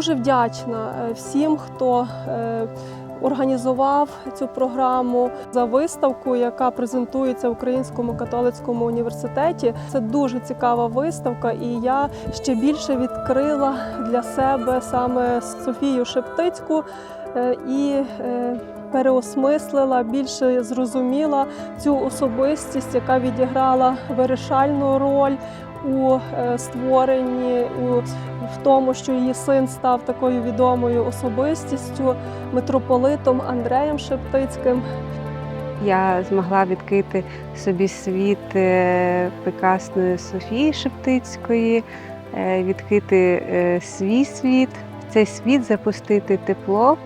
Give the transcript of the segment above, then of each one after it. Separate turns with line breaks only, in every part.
Дуже вдячна е, всім, хто е, організував цю програму за виставку, яка презентується в Українському католицькому університеті. Це дуже цікава виставка, і я ще більше відкрила для себе саме Софію Шептицьку е, і переосмислила, більше зрозуміла цю особистість, яка відіграла вирішальну роль у е, створенні, у в тому, що її син став такою відомою особистістю, митрополитом Андреєм Шептицьким.
Я змогла відкрити собі світ е, прекрасної Софії Шептицької, е, відкрити свій світ, в цей світ запустити тепло,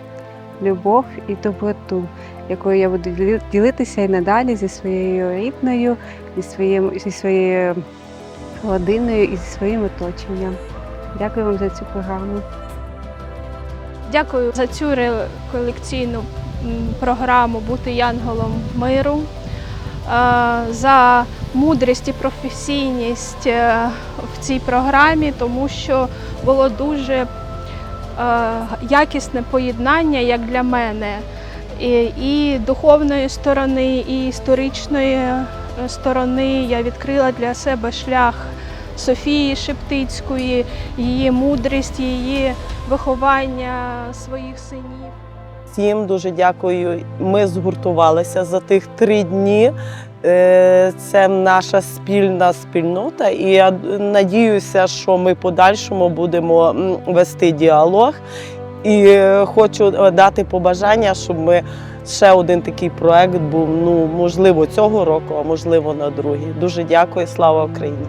любов і доброту, якою я буду ділитися і надалі зі своєю рідною, зі, своїм, зі своєю родиною і зі своїм оточенням. Дякую вам за цю програму.
Дякую за цю реколекційну програму Бути янголом миру, е, за мудрість і професійність е, в цій програмі, тому що було дуже якісне поєднання, як для мене, і, і духовної сторони, і історичної е, сторони. Я відкрила для себе шлях Софії Шептицької, її мудрість, її виховання своїх синів.
Всім дуже дякую. Ми згуртувалися за тих три дні. Е, Це наша спільна спільнота, і я надіюся, що ми подальшому будемо вести діалог. І е, хочу дати побажання, щоб ми ще один такий проект був. Ну можливо, цього року, а можливо на другий. Дуже дякую. Слава Україні!